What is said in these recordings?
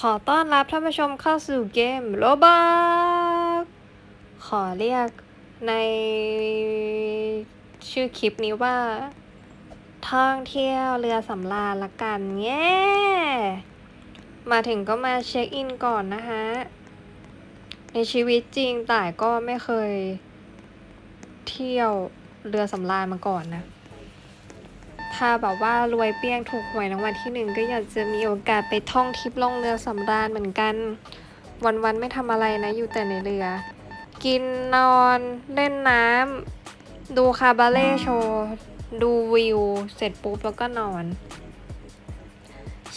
ขอต้อนรับท่านผู้ชมเข้าสู่เกมโลบักขอเรียกในชื่อคลิปนี้ว่า ท่องเที่ยวเรือสำราญละกันแง่มาถึงก็มาเช็คอินก่อนนะฮะในชีวิตจริงต่ายก็ไม่เคย เที่ยวเรือสำราญมาก่อนนะ ถ้าแบบว่ารวยเปี้ยงถูกหวยรางวัลที่หนึ่งก็อยากจะมีโอกาสไปท่องทริปล่องเรือสำราญเหมือนกัน วันๆไม่ทำอะไรนะอยู่แต่ในเรือ กินนอนเล่นน้ำดูคาบาเล่โชว์ดูวิว เสร็จปุ๊บแล้วก็นอน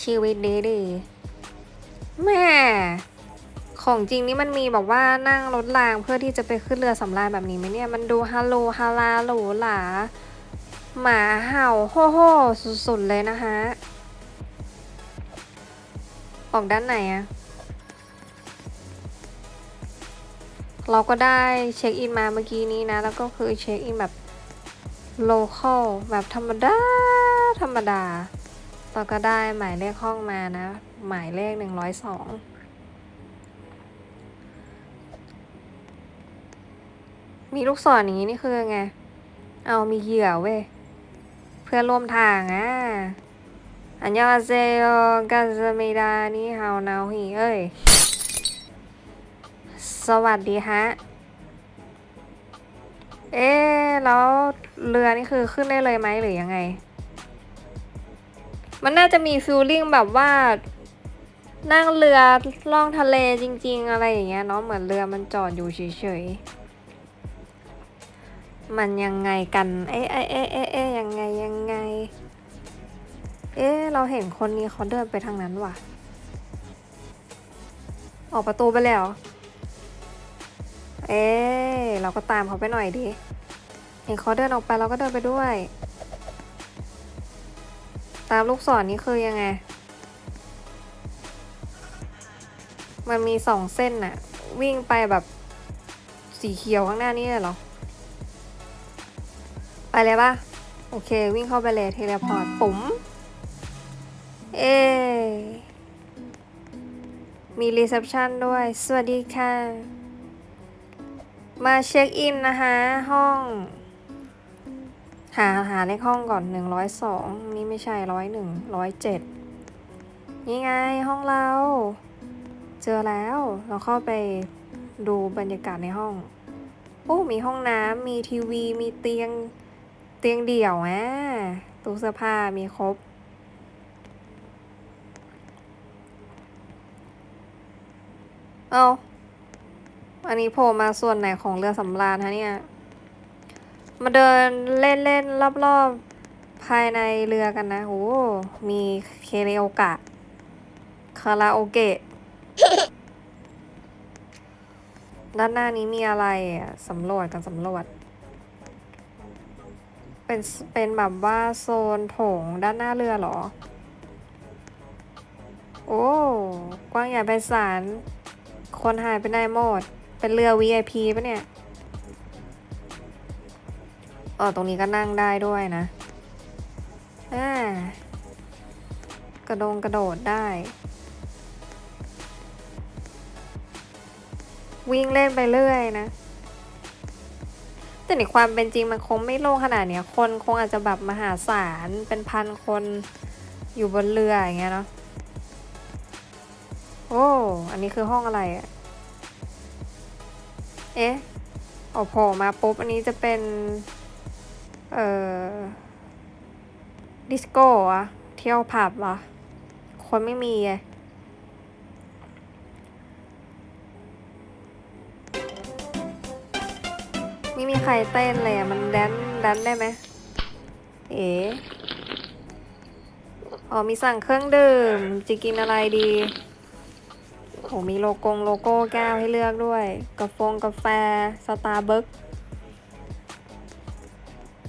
ชีวิตดีดีๆแม่ของจริงนี่มันมีแบบว่านั่งรถรางเพื่อที่จะไปขึ้นเรือสำราญแบบนี้ไหมเนี่ย มันดูฮัลโหลฮาลาหรูหรา หมาเห่าโฮ่โฮ่สุดๆเลยนะคะออกด้านไหนอะเราก็ได้เช็คอินมาเมื่อกี้นี้นะ แล้วก็คือเช็คอินแบบโลคอลแบบธรรมดา ธรรมดาเราก็ได้หมายเลขห้องมานะ หมายเลขหนึ่งร้อยสองมีลูกศรอย่างนี้นี่คือไง เอามีเหยื่อเว้ย เพื่อนร่วมทางอะอันยองอาเซโยกาซามิดานี่ฮาวนาวฮีเอ้ย สวัสดีฮะ เอ๊แล้วเรือนี่คือขึ้นได้เลยไหมหรือยังไง มันน่าจะมีฟิลลิ่งแบบว่า นั่งเรือล่องทะเลจริง ๆ อะไรอย่างเงี้ยเนาะเหมือนเรือมันจอดอยู่เฉยๆ มันยังไงกัน เอ๊ะเอ๊ะเอ๊ะเอ๊ะเอ๊ะยังไงยังไง เอ๊ะเราเห็นคนนี้เขาเดินไปทางนั้นว่ะ ออกประตูไปแล้ว เอ๊ะเราก็ตามเขาไปหน่อยดิ เห็นเขาเดินออกไปเราก็เดินไปด้วย ตามลูกศรนี่คือยังไง มันมีสองเส้นน่ะ วิ่งไปแบบสีเขียวข้างหน้านี่เลยเหรอ เลยปะโอเค วิ่งเข้าไปเลยเทเลพอร์ตปุ๋ม เอ มีรีเซพชันด้วย สวัสดีค่ะ มาเช็คอินนะคะ ห้อง หาหาเลขห้องก่อนหนึ่งร้อยสองนี่ไม่ใช่ร้อยหนึ่งร้อยเจ็ดนี่ไงห้องเรา เจอแล้ว เราเข้าไปดูบรรยากาศในห้อง โอ้ มีห้องน้ำ มีทีวี มีเตียง เตียงเดี่ยวอะตู้เสื้อผ้ามีครบ เอาอันนี้โผล่มาส่วนไหนของเรือสำราญคะเนี่ย มาเดินเล่นเล่นรอบๆ ภายในเรือกันนะโอ้มีเคเรโอกะ คาราโอเกะ ด้านหน้านี้มีอะไรอะ สำรวจกันสำรวจ เป็นเป็นแบบว่าโซนโถงด้านหน้าเรือเหรอ โอ้ กว้างใหญ่ไพศาล คนหายไปไหนหมด เป็นเรือ VIP ปะเนี่ยเออตรงนี้ก็นั่งได้ด้วยนะอ่ากระโดงกระโดดได้ วิ่งเล่นไปเรื่อยนะ แต่ในความเป็นจริงมันคงไม่โล่งขนาดเนี้ยคนคงอาจจะแบบมหาศาลเป็นพันคนอยู่บนเรืออย่างเงี้ยเนาะโอ้อันนี้คือห้องอะไรอะเอ๊ะโอ้โผล่มาปุ๊บอันนี้จะเป็น เอ่อ ดิสโก้อะเที่ยวผับเหรอ คนไม่มีไง รเต้นเลยอะมันแดนแดนได้ไหม เอ๋อ๋อมีสั่งเครื่องดื่ม จะกินอะไรดีโหมีโลโกงโลโก้แก้วให้เลือกด้วย กาแฟกาแฟ สตาร์บัค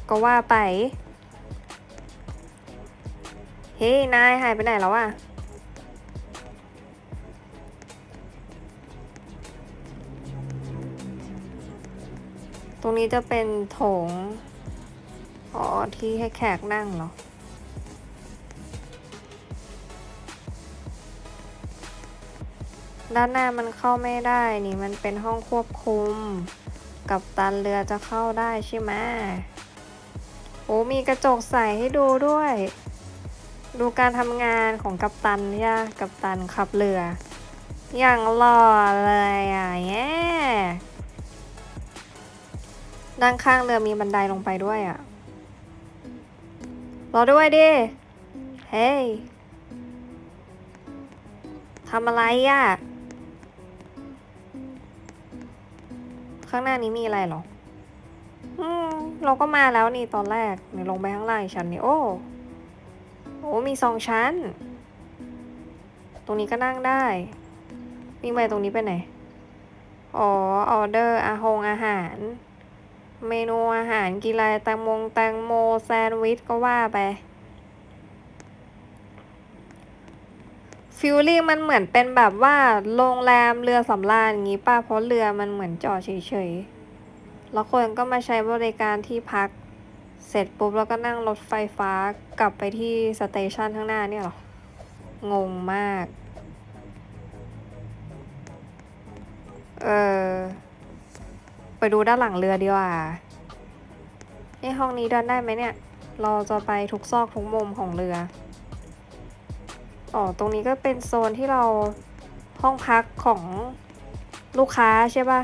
ก็ว่าไป เฮ้ยนายหายไปไหนแล้วอะ ตรงนี้จะเป็นโถง อ๋อ ที่ให้แขกนั่งเหรอ ด้านหน้ามันเข้าไม่ได้นี่มันเป็นห้องควบคุม กับตันเรือจะเข้าได้ใช่ไหมโอ้มีกระจกใสให้ดูด้วย ดูการทำงานของกัปตันเนี่ยกัปตันขับเรือ อย่างหล่อเลยอะ ด้านข้างเรือมีบันไดลงไปด้วยอะ รอด้วยดิ เฮ้ยทำอะไรอะ ข้างหน้านี้มีอะไรหรอ อืม เราก็มาแล้วนี่ตอนแรกนี่ลงไปข้างล่างชั้นนี่โอ้ โอ้มีสองชั้น ตรงนี้ก็นั่งได้วิ่งไปตรงนี้ไปไหน อ๋อ ออเดอร์อาหงอาหาร เมนูอาหารกินอะไรแตงมงแตงโมแซนด์วิชก็ว่าไปฟิลลิ่งมันเหมือนเป็นแบบว่าโรงแรมเรือสำราญอย่างงี้ป่ะ เพราะเรือมันเหมือนจอดเฉยๆ แล้วคนก็มาใช้บริการที่พัก เสร็จปุ๊บแล้วก็นั่งรถไฟฟ้ากลับไปที่สเตชันข้างหน้าเนี่ยหรอ งงมาก เออ ไปดูด้านหลังเรือดีกว่าไอ้ห้องนี้เดินได้ไหมเนี่ย เราจะไปทุกซอกทุกมุมของเรือ อ๋อ ตรงนี้ก็เป็นโซนที่เราห้องพักของลูกค้าใช่ปะ่ะ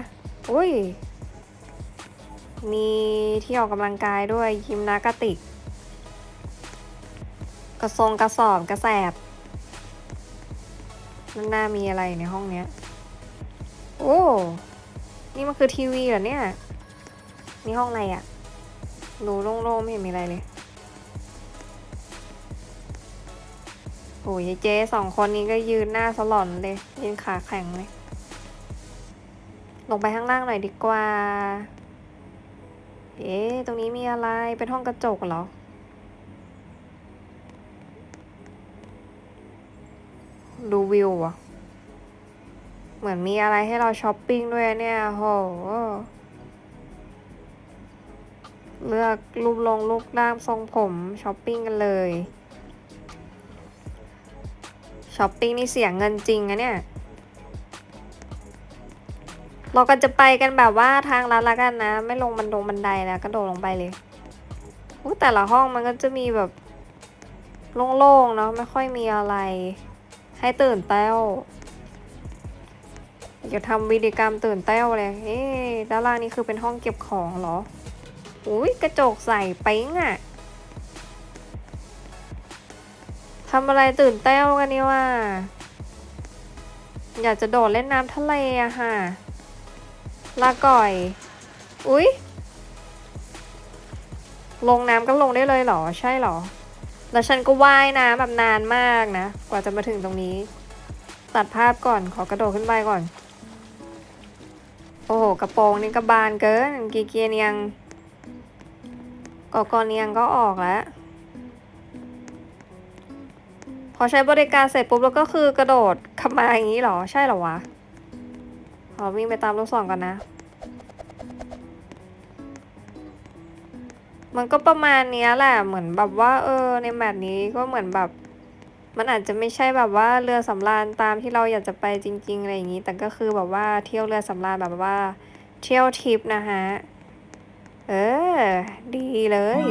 อุ้ย มีที่ออกกำลังกายด้วยยิมนากติก กระทรงกระสอบกระแสบนั่นน่ามีอะไรในห้องเนี้ย โอ้ นี่มันคือทีวีเหรอเนี่ย นี่ห้องอะไรอะ่ะ ดูโล่งๆไม่เห็นมีอะไรเลย โอ้ยายเจ๊สองคนนี้ก็ยืนหน้าสลอนเลย ยืนขาแข็งเลย ลงไปข้างล่างหน่อยดีกว่า เอ๊ะ ตรงนี้มีอะไร เป็นห้องกระจกเหรอดูวิวอะ เหมือนมีอะไรให้เราช้อปปิ้งด้วยเนี่ยโหเลือกรูปลงรูปร่างทรงผมช้อปปิ้งกันเลยช้อปปิ้งนี่เสียเงินจริงอะเนี่ย เราก็จะไปกันแบบว่าทางลัดละกันนะ ไม่ลงบันดงบันไดนะกระโดดลงไปเลยอู้แต่ละห้องมันก็จะมีแบบโล่งๆเนาะไม่ค่อยมีอะไร ให้ตื่นเต้า อยากทำวิดีกรรมตื่นเต้าเลยเอ๊ด้านล่างนี่คือเป็นห้องเก็บของเหรอ อุ้ยกระจกใส่เป้งอะทำอะไรตื่นเต้ากันนี่ว่า อยากจะโดดเล่นน้ำทะเลอะค่ะ ลาก่อย อุ๊ยลงน้ำก็ลงได้เลยเหรอ ใช่เหรอ แล้วฉันก็ว่ายน้ำแบบนานมากนะ กว่าจะมาถึงตรงนี้ ตัดภาพก่อน ขอกระโดดขึ้นไปก่อน โอ้โหกระโปรงนี่กระบานเกินกีเกียเนียงกอกอเนียงก็ออกแล้ว พอใช้บริการเสร็จปุ๊บแล้วก็คือกระโดดขับมาอย่างนี้เหรอใช่เหรอวะขอวิ่งไปตามลูกศรก่อนนะ มันก็ประมาณนี้แหละเหมือนแบบว่า เออ ในแบบนี้ก็เหมือนแบบ มันอาจจะไม่ใช่แบบว่าเรือสำราญตามที่เราอยากจะไปจริง ๆ อะไรอย่างนี้ แต่ก็คือแบบว่าเที่ยวเรือสำราญแบบว่า เที่ยวทริปนะฮะ เออ ดีเลย